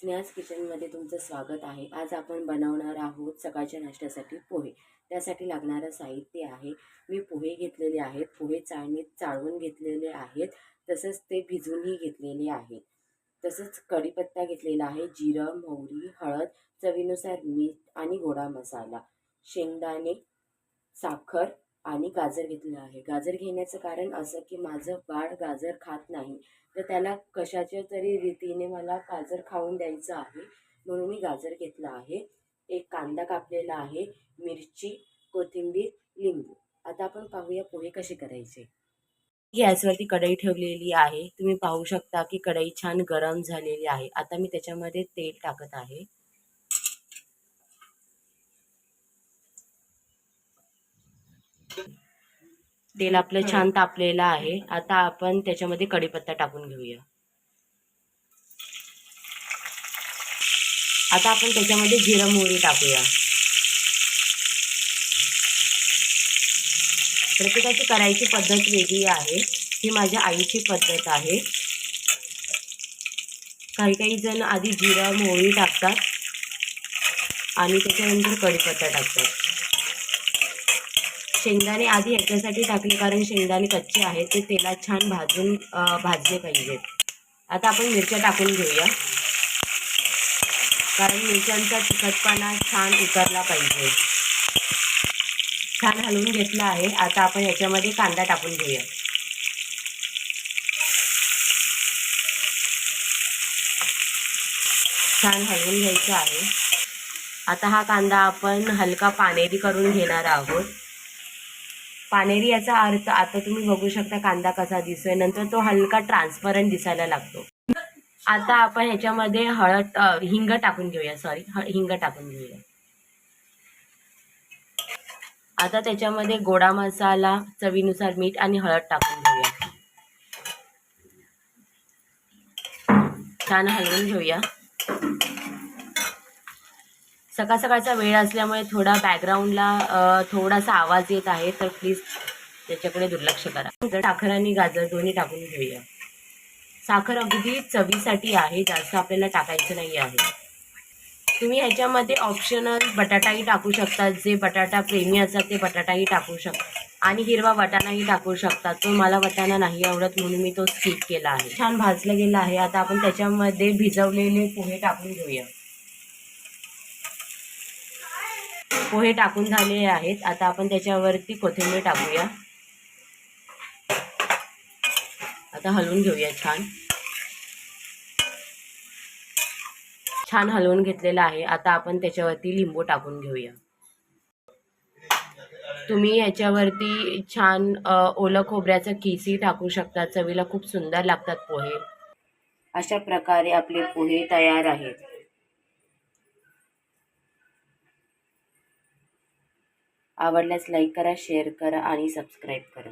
स्नेहाज किचनमध्ये तुमचं स्वागत आहे. आज आपण बनवणार आहोत सकाळच्या नाश्त्यासाठी पोहे. त्यासाठी लागणारं साहित्य आहे. मी पोहे घेतलेले आहेत. पोहे चाळणीत चाळवून घेतलेले आहेत. तसंच ते भिजूनही घेतलेले आहेत. तसंच कढीपत्ता घेतलेला आहे. जिरं मोहरी हळद चवीनुसार मीठ आणि गोडा मसाला. शेंगदाणे साखर आणि गाजर घेतलं आहे. गाजर घेण्याचं कारण असं की माझं बाळ गाजर खात नाही. तर त्याला कशाच्या तरी रीतीने मला गाजर खाऊन द्यायचं आहे. म्हणून मी गाजर घेतलं आहे. एक कांदा कापलेला आहे. मिरची कोथिंबीर लिंबू. आता आपण पाहूया पोहे कसे करायचे. गॅसवरती कढई ठेवलेली आहे. तुम्ही पाहू शकता की कढई छान गरम झालेली आहे. आता मी त्याच्यामध्ये तेल टाकत आहे. तेल आपलं छान तापलेलं आहे. आता आपण त्याच्यामध्ये कढीपत्ता टाकून घेऊया. आता आपण त्याच्यामध्ये जिरं मोहरी टाकूया. प्रत्येकाची करायची पद्धत वेगळी आहे. ही माझ्या आईची पद्धत आहे. काही काही जण आधी जिरं मोहरी टाकतात आणि त्याच्यानंतर कढीपत्ता टाकतात. शेंगदाणे आधी ह्याच्यासाठी टाकले कारण शेंगदाणे कच्चे आहेत ते तेलात छान भाजून भाजले पाहिजेत. आता आपण मिरच्या टाकून घेऊया. कारण मिरच्यांचा तिखटपणा छान उतरला पाहिजे. छान हलवून घेतला आहे. आता आपण याच्यामध्ये कांदा टाकून घेऊया. छान हलवून घ्यायचं आहे. आता हा कांदा आपण हलका पानेरी करून घेणार आहोत. पानेरी याचा अर्थ आता तुम्ही बघू शकता कांदा कसा दिसतोय. नंतर तो हलका ट्रान्सपरंट दिसायला लागतो. आता आपण ह्याच्यामध्ये हळद हिंग टाकून घेऊया. सॉरी हिंग टाकून घेऊया. आता त्याच्यामध्ये गोडा मसाला चवीनुसार मीठ आणि हळद टाकून घेऊया. छान हलवून घेऊया. सकाळ सकाळचा वेळ असल्यामुळे थोडा बॅकग्राऊंडला थोडासा आवाज येत आहे तर प्लीज त्याच्याकडे दुर्लक्ष करा. तर साखर आणि गाजर दोन्ही टाकून घेऊया. साखर अगदी चवीसाठी आहे जास्त आपल्याला टाकायचं नाही आहे. तुम्ही ह्याच्यामध्ये ऑप्शनल बटाटाही टाकू शकता जे बटाटा प्रेमी असतात ते बटाटाही टाकू शकता आणि हिरवा वटाणाही टाकू शकता. तो मला वटाणा नाही आवडत म्हणून मी तो स्किप केला आहे. छान भाजलं गेलं आहे. आता आपण त्याच्यामध्ये भिजवलेले पोहे टाकून घेऊया. पोहे टाकून झालेले आहेत. आता आपण त्याच्यावरती कोथिंबीर टाकूया. आता हलवून घेऊया छान. छान हलवून घेतलेलं आहे. आता आपण त्याच्यावरती लिंबू टाकून घेऊया. तुम्ही याच्यावरती छान ओलं खोबऱ्याचं किसही टाकू शकता. चवीला खूप सुंदर लागतात पोहे. अशा प्रकारे आपले पोहे तयार आहेत. आवडल्यास लाईक करा शेअर करा आणि सबस्क्राईब करा.